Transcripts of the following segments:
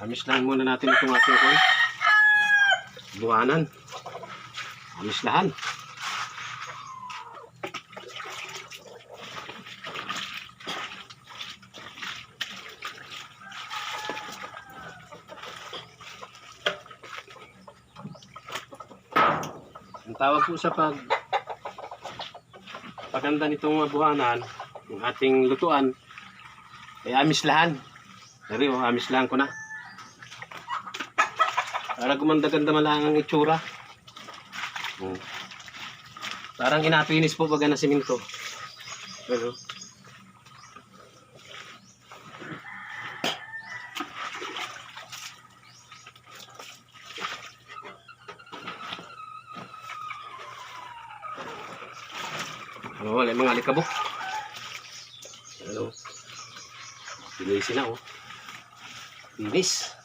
Amis lang muna natin itong ating kon. Buwanan. Amis lahan. Ang tawag po sa pag paganda nitong buwanan, yung ating lutuan, ay amislahan. Pero oh, amislahan ko na. Para gumanda-ganda man lang ang itsura. Hmm. Parang inapinis po baga na siminto. Pero, ano, wala yung mga alikabok. Ano? Pinisin na, oh. Pinis.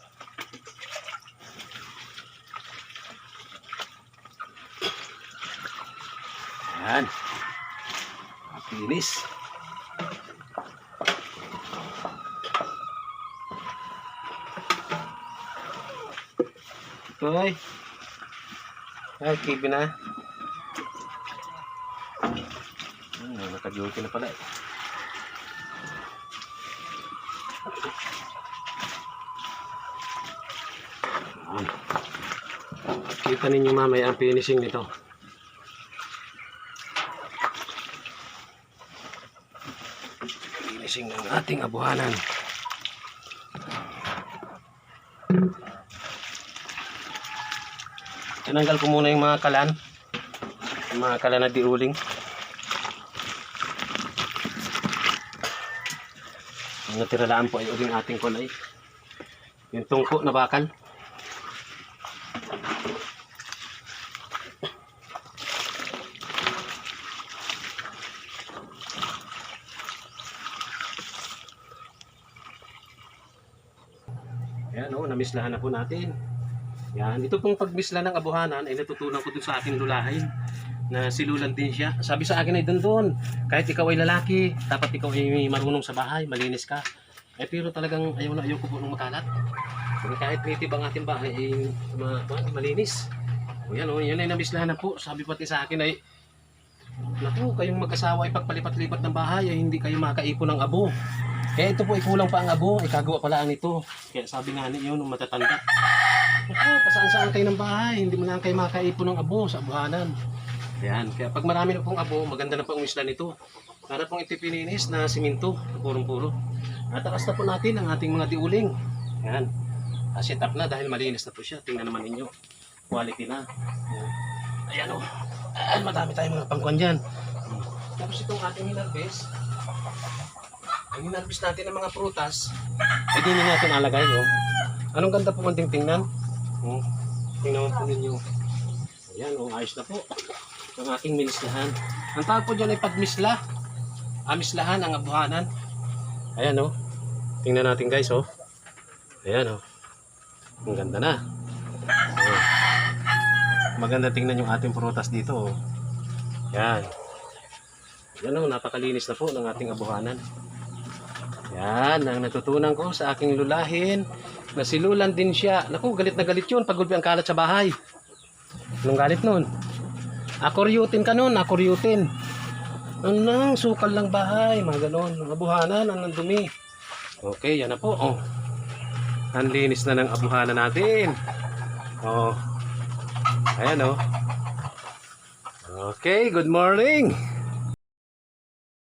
Yan. Pinis. Ito ay. Ay, kibi na. Hmm, naka-duty na pala eh. Kita ninyo mamaya ang finishing nito. Finishing ng ating abuhanan. Tinanggal ko muna yung mga kalan. Yung mga kalan na diuling. Ang natiralaan po ay uling ating kulay. Yung tungko na bakal. Ayan o, namislahan na po natin. Yan, ito pong pagmisla ng abuhanan ay natutunan ko dun sa aking lulahin na silulan din siya. Sabi sa akin ay doon doon, kahit ikaw ay lalaki, dapat ikaw ay marunong sa bahay, malinis ka. Eh pero talagang ayaw na ayaw ko po nung makalat. Kaya kahit native ang ating bahay ay ma ma- malinis. O yan o, yun ay namislahan na po. Sabi pati sa akin ay, Naku, kayong mag-asawa ay pagpalipat-lipat ng bahay ay hindi kayo makaipon ng abo. Kaya ito po ay kulang pa ang abo, ay kagawa pala ang ito. Kaya sabi nga niyo nung matatanda, Naku, pasaan-saan kayo ng bahay, hindi mo lang kayo makaipon ng abo sa abuhanan. Ayan, kaya pag marami na pong abo, maganda na pong isla nito. Para pong itipininis na siminto, purong-puro. At takas na po natin ang ating mga diuling. Ayan, set up na dahil malinis na po siya. Tingnan naman ninyo, quality na. Ayan, o, Ayan, madami tayong mga pangkuan dyan. Tapos itong ating hinarbis, ang hinarbis natin ng mga prutas, ay din natin alagay, oh. Anong ganda po man tingnan? Hmm. Tingnan po ninyo. Ayan, oh, ayos na po. Ang aking minislahan. Ang tawag po dyan ay pagmisla. Amislahan ang abuhanan. Ayan, oh. Tingnan natin guys, oh. Ayan, oh. Ang ganda na. Oh. Maganda tingnan yung ating prutas dito, oh. Yan. Yan, oh. Napakalinis na po ng ating abuhanan. Yan, ang natutunan ko sa aking lulahin. Nasilulan din siya. Naku, galit na galit yun pag gulpi ang kalat sa bahay. Anong galit nun? Akuryutin ka nun, akuryutin. Anong sukal ng bahay, mga ganon. Abuhanan, ang dumi. Okay, yan na po. Oh. Ang linis na ng abuhanan natin. Oh. Ayan oh. Okay, good morning.